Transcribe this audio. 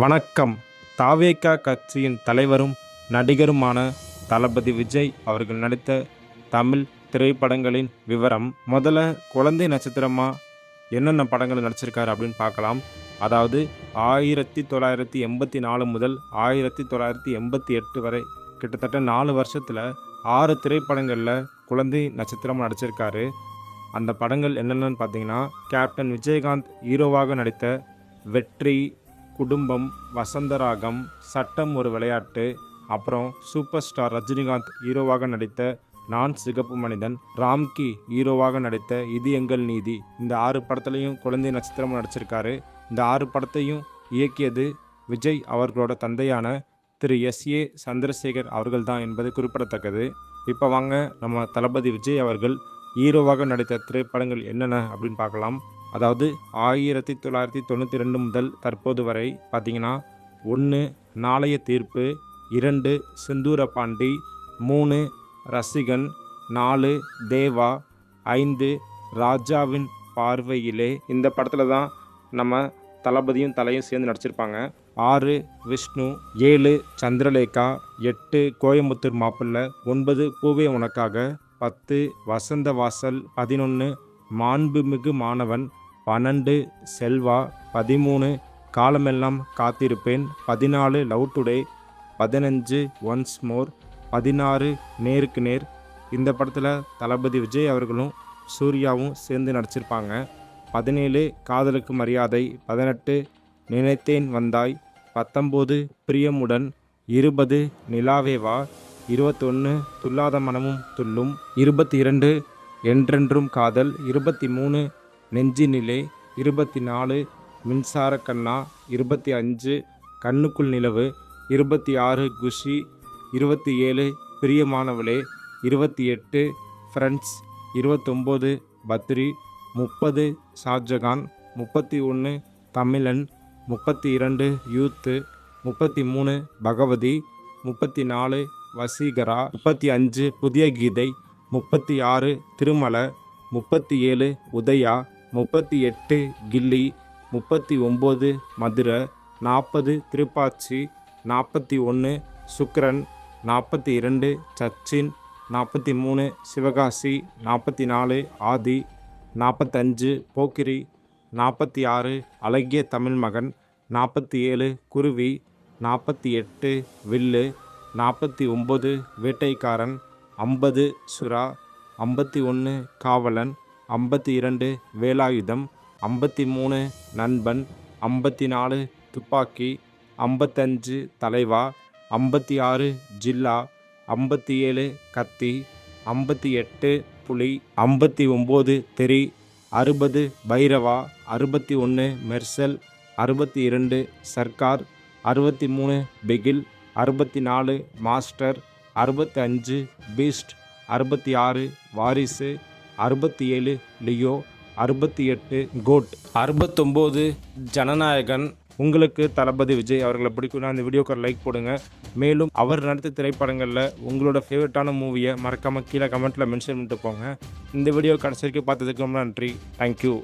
வணக்கம். தாவேகா கட்சியின் தலைவரும் நடிகருமான தளபதி விஜய் அவர்கள் நடித்த தமிழ் திரைப்படங்களின் விவரம். முதல்ல குழந்தை நட்சத்திரமாக என்னென்ன படங்கள் நடிச்சிருக்காரு அப்படின்னு பார்க்கலாம். அதாவது ஆயிரத்தி தொள்ளாயிரத்தி எண்பத்தி நாலு முதல் ஆயிரத்தி தொள்ளாயிரத்தி எண்பத்தி எட்டு வரை கிட்டத்தட்ட நாலு வருஷத்தில் ஆறு திரைப்படங்களில் குழந்தை நட்சத்திரமாக நடிச்சிருக்காரு. அந்த படங்கள் என்னென்னு பார்த்தீங்கன்னா கேப்டன் விஜயகாந்த் ஹீரோவாக நடித்த வெற்றி குடும்பம் வசந்தராகம் சட்டம் ஒரு விளையாட்டு. அப்புறம் சூப்பர் ஸ்டார் ரஜினிகாந்த் ஹீரோவாக நடித்த நான் சிகப்பு மனிதன் ராம்கி ஹீரோவாக நடித்த இது எங்கள் நீதி. இந்த ஆறு படத்துலையும் குழந்தை நட்சத்திரம் நடிச்சிருக்காரு. இந்த ஆறு படத்தையும் இயக்கியது விஜய் அவர்களோட தந்தையான திரு எஸ். ஏ. சந்திரசேகர் அவர்கள்தான் என்பது குறிப்பிடத்தக்கது. இப்போ வாங்க நம்ம தளபதி விஜய் அவர்கள் ஹீரோவாக நடித்த திரைப்படங்கள் என்னென்ன அப்படின்னு பார்க்கலாம். அதாவது ஆயிரத்தி தொள்ளாயிரத்தி தொண்ணூற்றி ரெண்டு முதல் தற்போது வரை பார்த்தீங்கன்னா ஒன்று நாளைய தீர்ப்பு இரண்டு சிந்தூர பாண்டி மூணு ரசிகன் நாலு தேவா ஐந்து ராஜாவின் பார்வையிலே. இந்த படத்தில் தான் நம்ம தளபதியும் தலையும் சேர்ந்து நடிச்சிருப்பாங்க. ஆறு விஷ்ணு ஏழு சந்திரலேகா எட்டு கோயம்புத்தூர் மாப்பிள்ளை ஒன்பது பூவே உனக்காக பத்து வசந்த வாசல் பதினொன்று மாண்புமிகு மாணவன் பன்னெண்டு செல்வா பதிமூணு காலமெல்லாம் காத்திருப்பேன். பதினாலு லவ் டுடே. பதினஞ்சு ஒன்ஸ் மோர். பதினாறு நேருக்கு நேர். இந்த படத்தில் தளபதி விஜய் அவர்களும் சூர்யாவும் சேர்ந்து நடிச்சிருப்பாங்க. பதினேழு காதலுக்கு மரியாதை. பதினெட்டு நினைத்தேன் வந்தாய். பத்தொம்போது பிரியமுடன். இருபது நிலாவேவா இருபத்தொன்று துல்லாத மனமும் துள்ளும். இருபத்தி இரண்டு என்றென்றும் காதல். இருபத்தி மூணு நெஞ்சினிலே இருபத்தி நாலு மின்சார கண்ணா இருபத்தி அஞ்சு கண்ணுக்குள் நிலவு இருபத்தி ஆறு குஷி இருபத்தி ஏழு பிரியமானவளே இருபத்தி எட்டு ஃப்ரெண்ட்ஸ் இருபத்தொம்போது பத்ரி முப்பது ஷாஜகான் முப்பத்தி ஒன்று தமிழன் முப்பத்தி இரண்டு யூத்து முப்பத்தி மூணு பகவதி முப்பத்தி நாலு வசீகரா முப்பத்தி அஞ்சு புதிய கீதை முப்பத்தி ஆறு திருமலை முப்பத்தி ஏழு உதயா முப்பத்தி எட்டு கில்லி முப்பத்தி ஒம்பது மதுரை நாற்பது திருப்பாச்சி நாற்பத்தி ஒன்று சுக்ரன் நாற்பத்தி இரண்டு சச்சின் நாற்பத்தி மூணு சிவகாசி நாற்பத்தி நாலு ஆதி நாற்பத்தஞ்சு போக்கிரி நாற்பத்தி ஆறு அழகிய தமிழ் மகன் நாற்பத்தி ஏழு குருவி நாற்பத்தி எட்டு வில்லு நாற்பத்தி ஒம்பது வேட்டைக்காரன் ஐம்பது சுறா ஐம்பத்தி ஒன்று காவலன் ஐம்பத்தி இரண்டு வேலாயுதம் ஐம்பத்தி மூணு நண்பன் ஐம்பத்தி நாலு துப்பாக்கி ஐம்பத்தஞ்சு தலைவா ஐம்பத்தி ஆறு ஜில்லா ஐம்பத்தி ஏழு கத்தி ஐம்பத்தி எட்டு புலி ஐம்பத்தி ஒம்பது தெரி அறுபது பைரவா அறுபத்தி ஒன்று மெர்சல் அறுபத்தி இரண்டு சர்க்கார் அறுபத்தி மூணு பிகில் அறுபத்தி நாலு மாஸ்டர் அறுபத்தி அஞ்சு பீஸ்ட் அறுபத்தி ஆறு வாரிசு அறுபத்தி ஏழு லியோ அறுபத்தி எட்டு கோட். அறுபத்தொம்போது ஜனநாயகன். உங்களுக்கு தளபதி விஜய் அவர்களை பிடிக்கும்னா இந்த வீடியோக்கு லைக் போடுங்க. மேலும் அவர் நடித்த திரைப்படங்களில் உங்களோட ஃபேவரட்டான மூவியை மறக்காமல் கீழே கமெண்ட்டில் மென்ஷன் பண்ணிட்டு போங்க. இந்த வீடியோ கடைசி வரைக்கும் பார்த்ததுக்கு ரொம்ப நன்றி. தேங்க்யூ